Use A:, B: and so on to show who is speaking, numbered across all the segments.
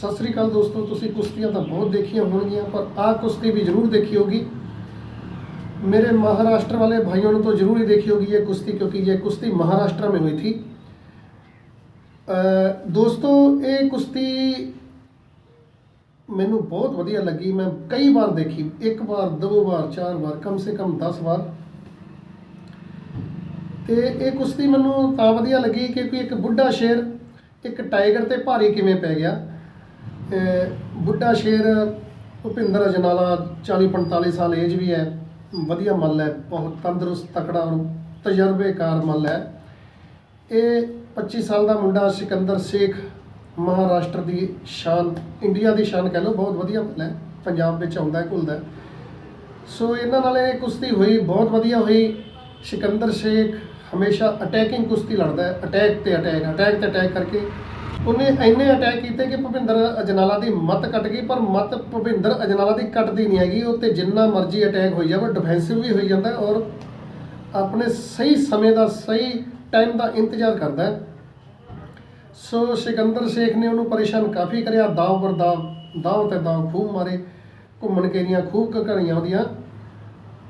A: ਸਤਿ ਸ੍ਰੀ ਅਕਾਲ ਦੋਸਤੋ ਤੁਸੀਂ ਕੁਸ਼ਤੀਆਂ ਤਾਂ ਬਹੁਤ ਦੇਖੀਆਂ ਹੋਣਗੀਆਂ ਪਰ ਆਹ ਕੁਸ਼ਤੀ ਵੀ ਜ਼ਰੂਰ ਦੇਖੀ ਹੋਗੀ मेरे महाराष्ट्र वाले भाइयों ने तो जरूर ही देखी होगी ये कुश्ती क्योंकि ये कुश्ती महाराष्ट्र में हुई थी ਅ, ਦੋਸਤੋ ਇਹ ਕੁਸ਼ਤੀ ਮੈਨੂੰ ਬਹੁਤ ਵਧੀਆ ਲੱਗੀ ਮੈਂ ਕਈ ਵਾਰ ਦੇਖੀ ਇੱਕ ਵਾਰ ਦੋ ਵਾਰ ਚਾਰ ਵਾਰ ਕਮ ਸੇ ਕਮ 10 ਵਾਰ ਤੇ ਇਹ ਕੁਸ਼ਤੀ ਮੈਨੂੰ ਤਾਂ ਵਧੀਆ ਲੱਗੀ ਕਿਉਂਕਿ ਇੱਕ ਬੁੱਢਾ ਸ਼ੇਰ ਇੱਕ ਟਾਈਗਰ ਤੇ ਭਾਰੀ ਕਿਵੇਂ ਪੈ ਗਿਆ ਅਹ ਬੁੱਢਾ ਸ਼ੇਰ ਭੁਪਿੰਦਰ ਅਜਨਾਲਾ 40 45 ਸਾਲ ਏਜ ਵੀ ਹੈ, ਵਧੀਆ ਮੱਲ ਹੈ, ਬਹੁਤ ਤੰਦਰੁਸਤ, ਤਕੜਾ ਔਰ ਤਜਰਬੇਕਾਰ ਮੱਲ ਹੈ। ਇਹ 25 ਸਾਲ ਦਾ ਮੁੰਡਾ ਸਿਕੰਦਰ ਸ਼ੇਖ ਮਹਾਰਾਸ਼ਟਰ ਦੀ ਸ਼ਾਨ, ਇੰਡੀਆ ਦੀ ਸ਼ਾਨ ਕਹਿ ਲਓ, ਬਹੁਤ ਵਧੀਆ ਮੱਲ ਹੈ, ਪੰਜਾਬ ਵਿੱਚ ਆਉਂਦਾ ਘੁਲਦਾ ਸੋ ਇਹਨਾਂ ਨਾਲ ਇਹ ਕੁਸ਼ਤੀ ਹੋਈ, ਬਹੁਤ ਵਧੀਆ ਹੋਈ। ਸਿਕੰਦਰ ਸ਼ੇਖ ਹਮੇਸ਼ਾ ਅਟੈਕਿੰਗ ਕੁਸ਼ਤੀ ਲੜਦਾ ਹੈ ਅਟੈਕ ਤੇ ਅਟੈਕ ਅਟੈਕ ਤੇ ਅਟੈਕ ਕਰਕੇ ਉਹਨੇ ਇੰਨੇ ਅਟੈਕ ਕੀਤੇ ਕਿ ਭੁਪਿੰਦਰ ਅਜਨਾਲਾ ਦੀ ਮੱਤ ਕੱਟ ਗਈ, ਪਰ ਮੱਤ ਭੁਪਿੰਦਰ ਅਜਨਾਲਾ ਦੀ ਕੱਟਦੀ ਨਹੀਂ ਹੈਗੀ, ਉਹ ਤੇ ਜਿੰਨਾ ਮਰਜ਼ੀ ਅਟੈਕ ਹੋਈ ਜਾਵੇ ਡਿਫੈਂਸਿਵ ਵੀ ਹੋਈ ਜਾਂਦਾ ਔਰ ਆਪਣੇ ਸਹੀ ਸਮੇਂ ਦਾ, ਸਹੀ ਟਾਈਮ ਦਾ ਇੰਤਜ਼ਾਰ ਕਰਦਾ ਹੈ। ਸੋ ਸਿਕੰਦਰ ਸ਼ੇਖ ਨੇ ਉਹਨੂੰ ਪਰੇਸ਼ਾਨ ਕਾਫੀ ਕਰਿਆ, ਦਾਅ ਪਰ ਦਾਅ ਦਾਅ ਤੇ ਦਾਅ ਖੂਬ ਮਾਰੇ, ਘੁੰਮਣ ਕੇਰੀਆਂ ਖੂਬ ਘੜੀਆਂ ਉਹਦੀਆਂ।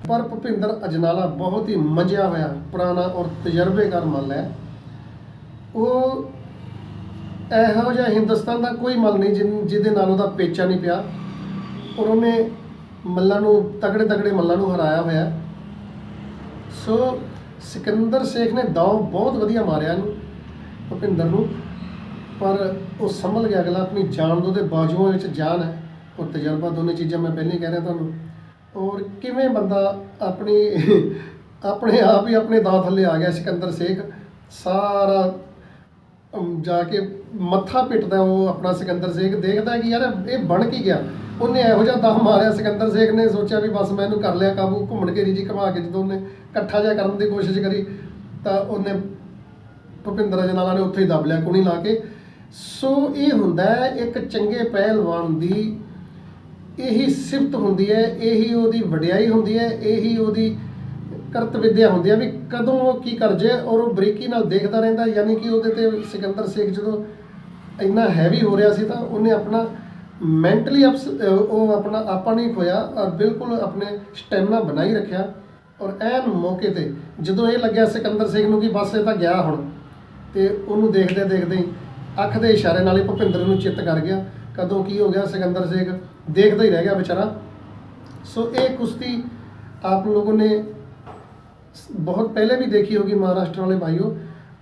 A: ਪਰ ਭੁਪਿੰਦਰ ਅਜਨਾਲਾ ਬਹੁਤ ਹੀ ਮੰਜਿਆ ਹੋਇਆ, ਪੁਰਾਣਾ ਔਰ ਤਜਰਬੇਕਾਰ ਮੱਲ ਹੈ। ਉਹ ਇਹੋ ਜਿਹਾ ਹਿੰਦੁਸਤਾਨ ਦਾ ਕੋਈ ਮੱਲ ਨਹੀਂ ਜਿਨ- ਜਿਹਦੇ ਨਾਲ ਉਹਦਾ ਪੇਚਾ ਨਹੀਂ ਪਿਆ। ਔਰ ਉਹਨੇ ਮੱਲਾਂ ਨੂੰ ਤਗੜੇ ਤਗੜੇ ਮੱਲਾਂ ਨੂੰ ਹਰਾਇਆ ਹੋਇਆ। ਹੈ। ਸੋ ਸਿਕੰਦਰ ਸ਼ੇਖ ਨੇ ਦਾਅ ਬਹੁਤ ਵਧੀਆ ਮਾਰਿਆ ਇਹਨੂੰ, ਭੁਪਿੰਦਰ ਨੂੰ। ਪਰ ਉਹ ਸੰਭਲ ਗਿਆ ਅਗਲਾ, ਆਪਣੀ ਜਾਨ ਦੋ ਦੇ ਬਾਜੂਆਂ ਵਿੱਚ ਜਾਨ ਹੈ। ਔਰ ਤਜਰਬਾ ਦੋਨੇ ਚੀਜ਼ਾਂ ਮੈਂ ਪਹਿਲਾਂ ਹੀ ਕਹਿ ਰਿਹਾ ਤੁਹਾਨੂੰ। ਔਰ ਕਿਵੇਂ ਬੰਦਾ ਆਪਣੀ, ਆਪਣੇ ਆਪ ਹੀ ਆਪਣੇ ਦਾਅ ਥੱਲੇ ਆ ਗਿਆ ਸਿਕੰਦਰ ਸ਼ੇਖ। ਸਾਰਾ ਜਾ ਕੇ ਮੱਥਾ ਪਿੱਟਦਾ ਉਹ ਆਪਣਾ ਸਿਕੰਦਰ ਸ਼ੇਖ ਦੇਖਦਾ ਕਿ ਯਾਰ ਇਹ ਬਣ ਕੀ ਗਿਆ। ਉਹਨੇ ਇਹੋ ਜਿਹਾ ਦਾਹ ਮਾਰਿਆ, ਸਿਕੰਦਰ ਸ਼ੇਖ ਨੇ ਸੋਚਿਆ ਵੀ ਬਸ ਮੈਂ ਇਹਨੂੰ ਕਰ ਲਿਆ ਕਾਬੂ, ਘੁੰਮਣ ਘੇਰੀ ਜੀ ਘੁਮਾ ਕੇ ਜਦੋਂ ਉਹਨੇ ਇਕੱਠਾ ਜਿਹਾ ਕਰਨ ਦੀ ਕੋਸ਼ਿਸ਼ ਕਰੀ, ਤਾਂ ਉਹਨੇ ਭੁਪਿੰਦਰ ਅਜਨਾਲਾ ਨੇ ਉੱਥੇ ਹੀ ਦੱਬ ਲਿਆ, ਕੁਣੀ ਲਾ ਕੇ। ਸੋ ਇਹ ਹੁੰਦਾ ਹੈ, ਇੱਕ ਚੰਗੇ ਪਹਿਲਵਾਨ ਦੀ ਇਹੀ ਸਿਫਤ ਹੁੰਦੀ ਹੈ, ਇਹੀ ਉਹਦੀ ਵਡਿਆਈ ਹੁੰਦੀ ਹੈ, ਇਹੀ ਉਹਦੀ ਕਰਤ ਵਿਦਿਆ ਹੁੰਦੀ ਆ ਵੀ ਕਦੋਂ ਉਹ ਕੀ ਕਰ ਜੇ ਔਰ ਉਹ ਬਰੀਕੀ ਨਾਲ ਦੇਖਦਾ ਰਹਿੰਦਾ, ਯਾਨੀ ਕਿ ਉਹਦੇ ਤੇ ਸਿਕੰਦਰ ਸੇਖ ਜਦੋਂ ਇੰਨਾ ਹੈਵੀ ਹੋ ਰਿਹਾ ਸੀ ਤਾਂ ਉਹਨੇ ਆਪਣਾ ਮੈਂਟਲੀ ਅਪਸ ਉਹ ਆਪਣਾ ਆਪਾ ਨਹੀਂ ਖੋਇਆ ਔਰ ਬਿਲਕੁਲ ਆਪਣੇ ਸਟੈਮਨਾ ਬਣਾਈ ਰੱਖਿਆ ਔਰ ਐਨ ਮੌਕੇ ਤੇ ਜਦੋਂ ਇਹ ਲੱਗਿਆ ਸਿਕੰਦਰ ਸਿੰਘ ਨੂੰ ਕਿ ਬਸ ਇਹ ਤਾਂ ਗਿਆ ਹੁਣ ਤੇ ਉਹਨੂੰ ਦੇਖਦੇ ਦੇਖਦੇ ਹੀ ਅੱਖ ਦੇ ਇਸ਼ਾਰੇ ਨਾਲ ਹੀ ਭੁਪਿੰਦਰ ਨੂੰ ਚਿੱਤ ਕਰ ਗਿਆ, ਕਦੋਂ ਕੀ ਹੋ ਗਿਆ ਸਿਕੰਦਰ ਸਿੰਘ ਦੇਖਦਾ ਹੀ ਰਹਿ ਗਿਆ ਵਿਚਾਰਾ। ਸੋ ਇਹ ਕੁਸ਼ਤੀ ਆਪ ਲੋਗੋਂ ਨੇ बहुत पहले भी देखी होगी महाराष्ट्र वाले भाइयों,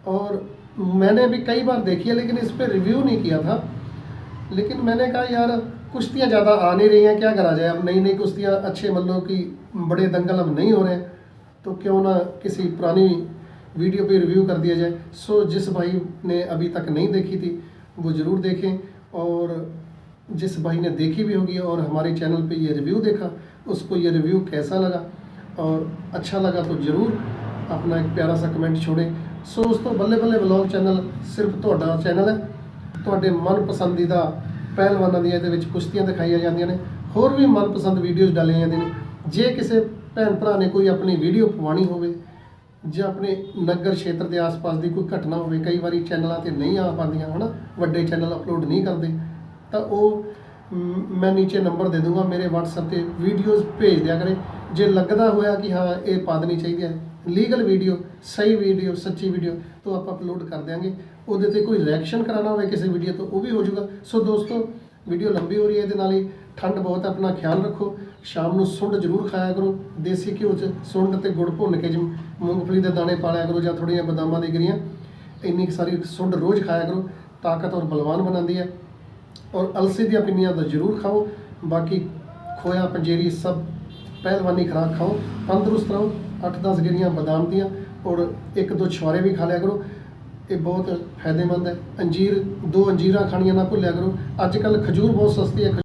A: और मैंने भी कई बार देखी है, लेकिन इस पर रिव्यू नहीं किया था। लेकिन मैंने कहा, यार, कुश्तियाँ ज़्यादा आ नहीं रही हैं, क्या करा जाए? अब नई नई कुश्तियाँ, अच्छे मतलब कि, बड़े दंगल अब नहीं हो रहे हैं तो क्यों ना किसी पुरानी वीडियो पे रिव्यू कर दिया जाए? सो जिस भाई ने अभी तक नहीं देखी थी, वो ज़रूर देखें, और जिस भाई ने देखी भी होगी, और हमारे चैनल पे ये रिव्यू देखा, उसको ये रिव्यू कैसा लगा? और अच्छा लगा तो ज़रूर अपना एक प्यारा सा कमेंट छोड़ें ਸੋ ਉਸ ਤੋਂ ਬੱਲੇ ਬੱਲੇ ਵਲੌਗ ਚੈਨਲ ਸਿਰਫ ਤੁਹਾਡਾ ਚੈਨਲ ਹੈ ਤੁਹਾਡੇ ਮਨ ਪਸੰਦੀਦਾ ਪਹਿਲਵਾਨਾਂ ਦੀਆਂ ਇਹਦੇ ਵਿੱਚ ਕੁਸ਼ਤੀਆਂ ਦਿਖਾਈਆਂ ਜਾਂਦੀਆਂ ਨੇ ਹੋਰ ਵੀ ਮਨਪਸੰਦ ਵੀਡੀਓਜ਼ ਡਾਲੀਆਂ ਜਾਂਦੀਆਂ ਨੇ ਜੇ ਕਿਸੇ ਭੈਣ ਭਰਾ ਨੇ ਕੋਈ ਆਪਣੀ ਵੀਡੀਓ ਪਵਾਉਣੀ ਹੋਵੇ ਜਾਂ ਆਪਣੇ ਨਗਰ ਖੇਤਰ ਦੇ ਆਸ-ਪਾਸ ਦੀ ਕੋਈ ਘਟਨਾ ਹੋਵੇ ਕਈ ਵਾਰੀ ਚੈਨਲਾਂ ਤੇ ਨਹੀਂ ਆ ਪਾਉਂਦੀਆਂ ਹਨਾ ਵੱਡੇ ਚੈਨਲ ਅਪਲੋਡ ਨਹੀਂ ਕਰਦੇ ਤਾਂ ਉਹ ਮ, ਮੈਂ ਨੀਚੇ ਨੰਬਰ ਦੇ ਦੂੰਗਾ ਮੇਰੇ WhatsApp ਤੇ ਵੀਡੀਓਜ਼ ਭੇਜ ਦਿਆ ਕਰੇ ਜੇ ਲੱਗਦਾ ਹੋਇਆ ਕਿ ਹਾਂ, ਇਹ ਪਾ ਦੇਣੀ ਚਾਹੀਦੀ ਹੈ ਲੀਗਲ ਵੀਡੀਓ ਸਹੀ ਵੀਡੀਓ ਸੱਚੀ ਵੀਡੀਓ ਤੋਂ ਆਪਾਂ ਅਪਲੋਡ ਕਰ ਦਿਆਂਗੇ। ਉਹਦੇ ਤੇ ਕੋਈ ਰਿਐਕਸ਼ਨ ਕਰਾਉਣਾ ਹੋਵੇ ਕਿਸੇ ਵੀਡੀਓ ਤੋਂ, ਉਹ ਵੀ ਹੋ ਜਾਊਗਾ। ਸੋ ਦੋਸਤੋ ਵੀਡੀਓ ਲੰਬੀ ਹੋ ਰਹੀ ਹੈ, ਇਹਦੇ ਨਾਲ ਹੀ ਠੰਡ ਬਹੁਤ ਆਪਣਾ ਖਿਆਲ ਰੱਖੋ। ਸ਼ਾਮ ਨੂੰ ਸੁੰਡ ਜ਼ਰੂਰ ਖਾਇਆ ਕਰੋ, ਦੇਸੀ ਘਿਓ 'ਚ ਸੁੰਡ ਤੇ ਗੁੜ ਭੁੰਨ ਕੇ ਜਿਵੇਂ ਮੂੰਗਫਲੀ ਦੇ ਦਾਣੇ ਪਾਲਿਆ ਕਰੋ ਜਾਂ ਥੋੜ੍ਹੀਆਂ ਬਦਾਮਾਂ ਦੀ ਗਿਰੀਆਂ, ਇੰਨੀ ਕੁ ਸਾਰੀ ਸੁੰਡ ਰੋਜ਼ ਖਾਇਆ ਕਰੋ, ਤਾਕਤ ਔਰ ਬਲਵਾਨ ਬਣਾਉਂਦੀ ਹੈ। ਔਰ ਅਲਸੀ ਦੀਆਂ ਪਿੰਨੀਆਂ ਤਾਂ ਜ਼ਰੂਰ ਖਾਓ, ਬਾਕੀ ਖੋਇਆ ਪੰਜੀਰੀ ਸਭ ਪਹਿਲਵਾਨੀ ਖੁਰਾਕ ਖਾਓ, ਤੰਦਰੁਸਤ ਰਹੋ 8-10 ਗਿਰੀਆਂ ਬਦਾਮ ਦੀਆਂ ਔਰ ਇੱਕ ਦੋ ਛੁਆਰੇ ਵੀ ਖਾ ਲਿਆ ਕਰੋ। ਇਹ ਬਹੁਤ ਫਾਇਦੇਮੰਦ ਹੈ। ਅੰਜੀਰ, ਦੋ ਅੰਜੀਰਾਂ ਖਾਣੀਆਂ ਨਾ ਭੁੱਲਿਆ ਕਰੋ। ਅੱਜ ਕੱਲ ਖਜੂਰ ਬਹੁਤ ਸਸਤੀ ਹੈ